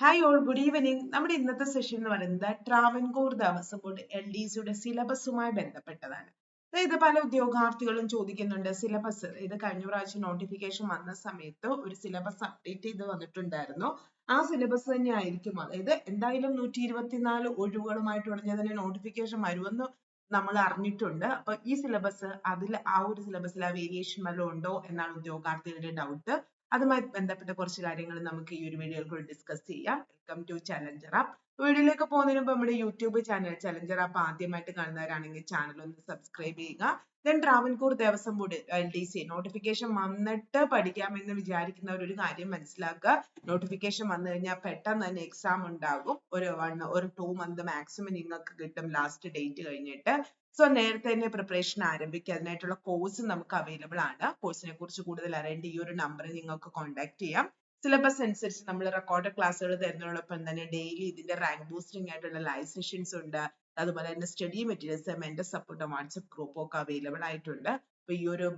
Hi all good evening നമ്മുടെ ഇന്നത്തെ session എന്ന് പറയുന്നത് Travancore Devaswom board L D സിയുടെ സിലബസുമായി ബന്ധപ്പെട്ടതാണ്. അതായത് പല ഉദ്യോഗാർത്ഥികളും ചോദിക്കുന്നുണ്ട്. സിലബസ് ഇത് കഴിഞ്ഞ പ്രാവശ്യം നോട്ടിഫിക്കേഷൻ വന്ന സമയത്ത് ഒരു സിലബസ് അപ്ഡേറ്റ് ചെയ്ത് വന്നിട്ടുണ്ടായിരുന്നു. ആ സിലബസ് തന്നെ ആയിരിക്കും അതായത് എന്തായാലും നൂറ്റി ഇരുപത്തിനാല് ഒഴിവുകളുമായിട്ട് ഉടനെ തന്നെ നോട്ടിഫിക്കേഷൻ വരുമെന്ന് നമ്മൾ അറിഞ്ഞിട്ടുണ്ട്. അപ്പൊ ഈ സിലബസ് അതിൽ ആ ഒരു സിലബസിൽ ആ വേരിയേഷൻ വല്ലതും ഉണ്ടോ എന്നാണ് ഉദ്യോഗാർത്ഥികളുടെ ഡൗട്ട് അതുമായി ബന്ധപ്പെട്ട കുറച്ച് കാര്യങ്ങൾ നമുക്ക് ഈ ഒരു വീഡിയോയിൽ കൂടി ഡിസ്കസ് ചെയ്യാം. വെൽക്കം ടു ചലഞ്ചർ ആപ്പ് വീഡിയോയിലേക്ക് പോകുന്നതിന് മുമ്പ് നമ്മുടെ യൂട്യൂബ് ചാനൽ ചലഞ്ചർ ആപ്പ് ആദ്യമായിട്ട് കാണുന്നവരാണെങ്കിൽ ചാനൽ ഒന്ന് സബ്സ്ക്രൈബ് ചെയ്യുക. Then Travancore Devaswom board L D C notification വന്നിട്ട് പഠിക്കാമെന്ന് വിചാരിക്കുന്നവർ ഒരു കാര്യം മനസ്സിലാക്കുക. നോട്ടിഫിക്കേഷൻ വന്നു കഴിഞ്ഞാൽ പെട്ടെന്ന് തന്നെ എക്സാം ഉണ്ടാകും. ഒരു വൺ ഒരു ടു മന്ത് മാക്സിമം നിങ്ങൾക്ക് കിട്ടും ലാസ്റ്റ് ഡേറ്റ് കഴിഞ്ഞിട്ട്. സോ നേരത്തെ തന്നെ പ്രിപ്പറേഷൻ ആരംഭിക്കുക. അതിനായിട്ടുള്ള കോഴ്സ് നമുക്ക് അവൈലബിൾ ആണ്. കോഴ്സിനെ കുറിച്ച് കൂടുതൽ അറിയേണ്ട ഈ ഒരു നമ്പറിൽ നിങ്ങൾക്ക് കോൺടാക്ട് ചെയ്യാം. സിലബസ് അനുസരിച്ച് നമ്മൾ റെക്കോർഡ് ക്ലാസ്സുകൾ തരുന്നതോടൊപ്പം തന്നെ ഡെയിലി ഇതിന്റെ റാങ്ക് ബൂസ്റ്റിംഗ് ആയിട്ടുള്ള ലൈവ് സെഷൻസ് ഉണ്ട്. അതുപോലെ തന്നെ study materials mentor support WhatsApp ഗ്രൂപ്പും ഒക്കെ അവൈലബിൾ ആയിട്ടുണ്ട്. അപ്പൊ ഈ ഒരു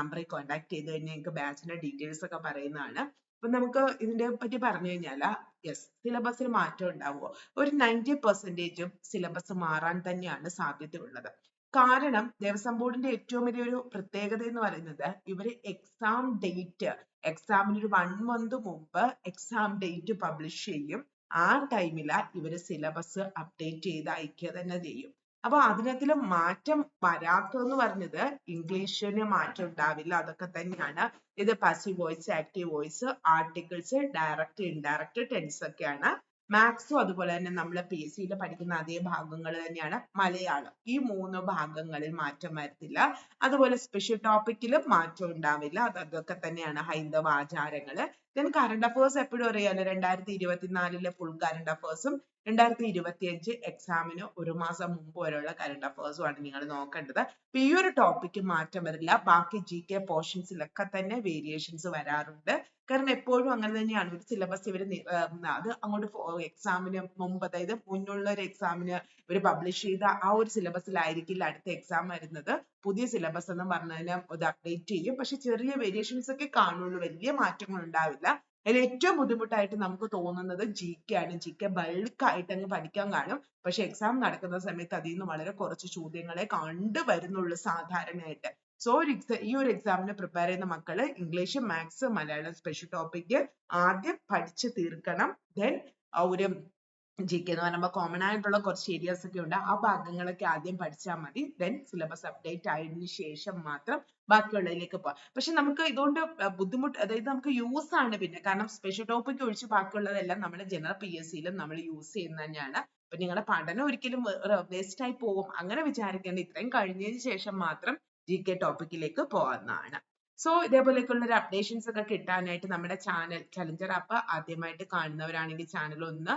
നമ്പറിൽ കോൺടാക്ട് ചെയ്ത് കഴിഞ്ഞാൽ നിങ്ങൾക്ക് ബാച്ചിന്റെ ഡീറ്റെയിൽസ് ഒക്കെ പറയുന്നതാണ്. അപ്പൊ നമുക്ക് ഇതിനെ പറ്റി പറഞ്ഞു കഴിഞ്ഞാൽ യെസ് സിലബസിൽ മാറ്റം ഉണ്ടാവുമോ ഒരു നയന്റി പെർസെന്റേജും സിലബസ് മാറാൻ തന്നെയാണ് സാധ്യത ഉള്ളത്. കാരണം ദേവസ്വം ബോർഡിന്റെ ഏറ്റവും വലിയൊരു പ്രത്യേകത എന്ന് പറയുന്നത് ഇവർ എക്സാം ഡേറ്റ് എക്സാമിന് ഒരു വൺ മന്ത് മുമ്പ് എക്സാം ഡേറ്റ് പബ്ലിഷ് ചെയ്യും. ആ ടൈമിലാ ഇവർ സിലബസ് അപ്ഡേറ്റ് ചെയ്ത് അയക്കുക തന്നെ ചെയ്യും. അപ്പൊ അതിനകത്തിൽ മാറ്റം വരാത്തതെന്ന് പറഞ്ഞത് ഇംഗ്ലീഷിന് മാറ്റം ഉണ്ടാവില്ല അതൊക്കെ തന്നെയാണ്. ഇത് passive voice active voice articles direct indirect tense ഒക്കെയാണ്. മാത്സും അതുപോലെ തന്നെ നമ്മൾ എസ് സിയിൽ പഠിക്കുന്ന അതേ ഭാഗങ്ങൾ തന്നെയാണ് മലയാളം. ഈ മൂന്ന് ഭാഗങ്ങളിൽ മാറ്റം വരത്തില്ല. അതുപോലെ സ്പെഷ്യൽ ടോപ്പിക്കിലും മാറ്റം ഉണ്ടാവില്ല. അത് അതൊക്കെ തന്നെയാണ് ഹൈന്ദവ ആചാരങ്ങൾ. ദെൻ കറണ്ട് അഫേഴ്സ് എപ്പോഴും അറിയാലോ? രണ്ടായിരത്തി ഇരുപത്തിനാലിലെ ഫുൾ കറണ്ട് അഫേഴ്സും രണ്ടായിരത്തി ഇരുപത്തി അഞ്ച് എക്സാമിന് ഒരു മാസം മുമ്പ് വരെയുള്ള കറണ്ട് ആണ് നിങ്ങൾ നോക്കേണ്ടത്. അപ്പൊ ഈ ഒരു ടോപ്പിക്ക് മാറ്റം വരില്ല. ബാക്കി ജി കെ പോർഷൻസിലൊക്കെ തന്നെ വേരിയേഷൻസ് വരാറുണ്ട്. കാരണം എപ്പോഴും അങ്ങനെ തന്നെയാണ്. ഒരു സിലബസ് ഇവർ അത് അങ്ങോട്ട് എക്സാമിന് മുമ്പ് അതായത് മുന്നുള്ള ഒരു എക്സാമിന് ഇവർ പബ്ലിഷ് ചെയ്ത ആ ഒരു സിലബസിലായിരിക്കില്ല അടുത്ത എക്സാം വരുന്നത്. പുതിയ സിലബസ് എന്ന് പറഞ്ഞതിന് അത് അപ്ഡേറ്റ് ചെയ്യും. പക്ഷെ ചെറിയ വേരിയേഷൻസ് ഒക്കെ കാണുള്ളൂ. വലിയ മാറ്റങ്ങൾ ഉണ്ടാവില്ല. അതിൽ ഏറ്റവും ബുദ്ധിമുട്ടായിട്ട് നമുക്ക് തോന്നുന്നത് ജി കെ ആണ്. ജി കെ ബൾക്ക് ആയിട്ട് അങ്ങ് പഠിക്കാൻ കാണും പക്ഷെ എക്സാം നടക്കുന്ന സമയത്ത് അതിൽ നിന്ന് വളരെ കുറച്ച് ചോദ്യങ്ങളെ കണ്ടുവരുന്നുള്ളൂ സാധാരണയായിട്ട്. സോ ഒരു ഈ ഒരു എക്സാമിന് പ്രിപ്പയർ ചെയ്യുന്ന മക്കൾ English maths Malayalam special topic ആദ്യം പഠിച്ചു തീർക്കണം. ദെൻ ഒരു ജി കെ എന്ന് പറയുമ്പോൾ കോമൺ ആയിട്ടുള്ള കുറച്ച് ഏരിയാസ് ഒക്കെ ഉണ്ട്. ആ ഭാഗങ്ങളൊക്കെ ആദ്യം പഠിച്ചാൽ മതി. ദെൻ സിലബസ് അപ്ഡേറ്റ് ആയതിനു ശേഷം മാത്രം ബാക്കിയുള്ളതിലേക്ക് പോവാം. പക്ഷെ നമുക്ക് ഇതുകൊണ്ട് ബുദ്ധിമുട്ട് അതായത് നമുക്ക് യൂസ് ആണ് പിന്നെ. കാരണം സ്പെഷ്യൽ ടോപ്പിക് ഒഴിച്ച് ബാക്കിയുള്ളതെല്ലാം നമ്മൾ ജനറൽ പി എസ് സിയിലും നമ്മൾ യൂസ് ചെയ്യുന്ന തന്നെയാണ് അപ്പൊ നിങ്ങളുടെ പഠനം ഒരിക്കലും വേസ്റ്റ് ആയി പോകും അങ്ങനെ വിചാരിക്കേണ്ട. ഇത്രയും കഴിഞ്ഞതിന് ശേഷം മാത്രം ജി കെ ടോപ്പിക്കിലേക്ക് പോകാവുന്നതാണ് സോ ഇതേപോലെയൊക്കെയുള്ള ഒരു അപ്ഡേഷൻസ് ഒക്കെ കിട്ടാനായിട്ട് നമ്മുടെ ചാനൽ ചലഞ്ചർ ആപ്പ് ആദ്യമായിട്ട് കാണുന്നവരാണെങ്കിൽ ചാനൽ ഒന്ന്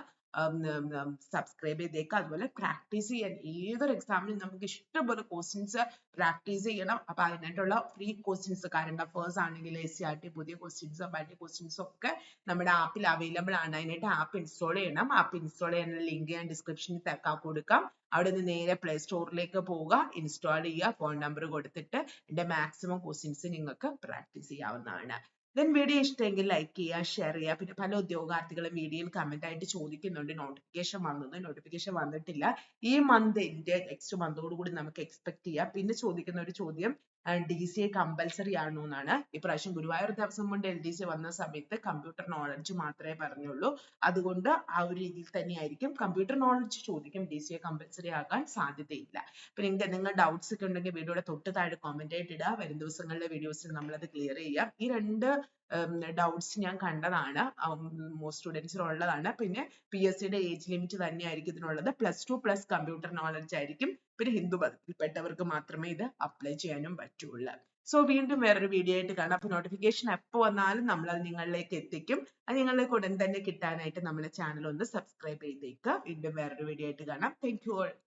സബ്സ്ക്രൈബ് ചെയ്തേക്കുക അതുപോലെ പ്രാക്ടീസ് ചെയ്യാൻ ഏതൊരു എക്സാമിനും നമുക്ക് ഇഷ്ടംപോലെ ക്വസ്റ്റ്യൻസ് പ്രാക്ടീസ് ചെയ്യണം. അപ്പൊ അതിനായിട്ടുള്ള ഫ്രീ ക്വസ്റ്റ്യൻസ് കറണ്ട് അഫേഴ്സ് ആണെങ്കിൽ എസ് സി ആർ ടി പുതിയ ക്വസ്റ്റ്യൻസ് പഴയ ക്വസ്റ്റ്യൻസ് ഒക്കെ നമ്മുടെ ആപ്പിൽ അവൈലബിൾ ആണ്. അതിനായിട്ട് ആപ്പ് ഇൻസ്റ്റാൾ ചെയ്യണം. ആപ്പ് ഇൻസ്റ്റാൾ ചെയ്യാനുള്ള ലിങ്ക് ഞാൻ ഡിസ്ക്രിപ്ഷനിൽ കൊടുക്കാം. അവിടെ നിന്ന് നേരെ പ്ലേ സ്റ്റോറിലേക്ക് പോവുക. ഇൻസ്റ്റാൾ ചെയ്യുക. ഫോൺ നമ്പർ കൊടുത്തിട്ട് എന്റെ മാക്സിമം ക്വസ്റ്റ്യൻസ് നിങ്ങൾക്ക് പ്രാക്ടീസ് ചെയ്യാവുന്നതാണ്. ദെൻ വീഡിയോ ഇഷ്ടമെങ്കിൽ ലൈക്ക് ചെയ്യുക ഷെയർ ചെയ്യുക. പിന്നെ പല ഉദ്യോഗാർത്ഥികളും വീഡിയോയിൽ കമന്റ് ആയിട്ട് ചോദിക്കുന്നുണ്ട്. നോട്ടിഫിക്കേഷൻ വന്നത് നോട്ടിഫിക്കേഷൻ വന്നിട്ടില്ല. ഈ മന്ത് എൻഡ് നെക്സ്റ്റ് മന്തോട് കൂടി നമുക്ക് എക്സ്പെക്ട് ചെയ്യാം. പിന്നെ ചോദിക്കുന്ന ഒരു ചോദ്യം ഡി സി എ കമ്പൽസറി ആണോ എന്നാണ് ഇപ്രാവശ്യം ഗുരുവായൂർ ദേവസ്വം കൊണ്ട് LDC വന്ന സമയത്ത് കമ്പ്യൂട്ടർ നോളജ് മാത്രമേ പറഞ്ഞുള്ളൂ. അതുകൊണ്ട് ആ ഒരു രീതിയിൽ തന്നെയായിരിക്കും. കമ്പ്യൂട്ടർ നോളജ് ചോദിക്കും എ കമ്പൽസറി ആകാൻ സാധ്യതയില്ല. അപ്പൊ നിങ്ങൾക്ക് എന്തെങ്കിലും ഡൗട്ട്സ് ഒക്കെ ഉണ്ടെങ്കിൽ വീഡിയോയുടെ തൊട്ട് താഴെ comment ആയിട്ട് ഇടുക വരും ദിവസങ്ങളിലെ വീഡിയോസിൽ നമ്മൾ അത് ക്ലിയർ ചെയ്യാം. ഈ രണ്ട് ഡൗട്ട്സ് ഞാൻ കണ്ടതാണ്. most students ന് ഉള്ളതാണ് പിന്നെ എസ് സിയുടെ ഏജ് ലിമിറ്റ് തന്നെയായിരിക്കും ഇതിനുള്ളത്. Plus two plus computer knowledge ആയിരിക്കും. പിന്നെ ഹിന്ദു മതത്തിൽപ്പെട്ടവർക്ക് മാത്രമേ ഇത് അപ്ലൈ ചെയ്യാനും പറ്റുള്ളൂ. സോ വീണ്ടും വേറൊരു വീഡിയോ ആയിട്ട് കാണാം. അപ്പൊ നോട്ടിഫിക്കേഷൻ എപ്പോ വന്നാലും നമ്മൾ അത് നിങ്ങളിലേക്ക് എത്തിക്കും. അത് നിങ്ങളിലേക്ക് ഉടൻ തന്നെ കിട്ടാനായിട്ട് നമ്മുടെ ചാനൽ ഒന്ന് സബ്സ്ക്രൈബ് ചെയ്തേക്കുക. വീണ്ടും വേറൊരു വീഡിയോ ആയിട്ട് കാണാം. Thank you all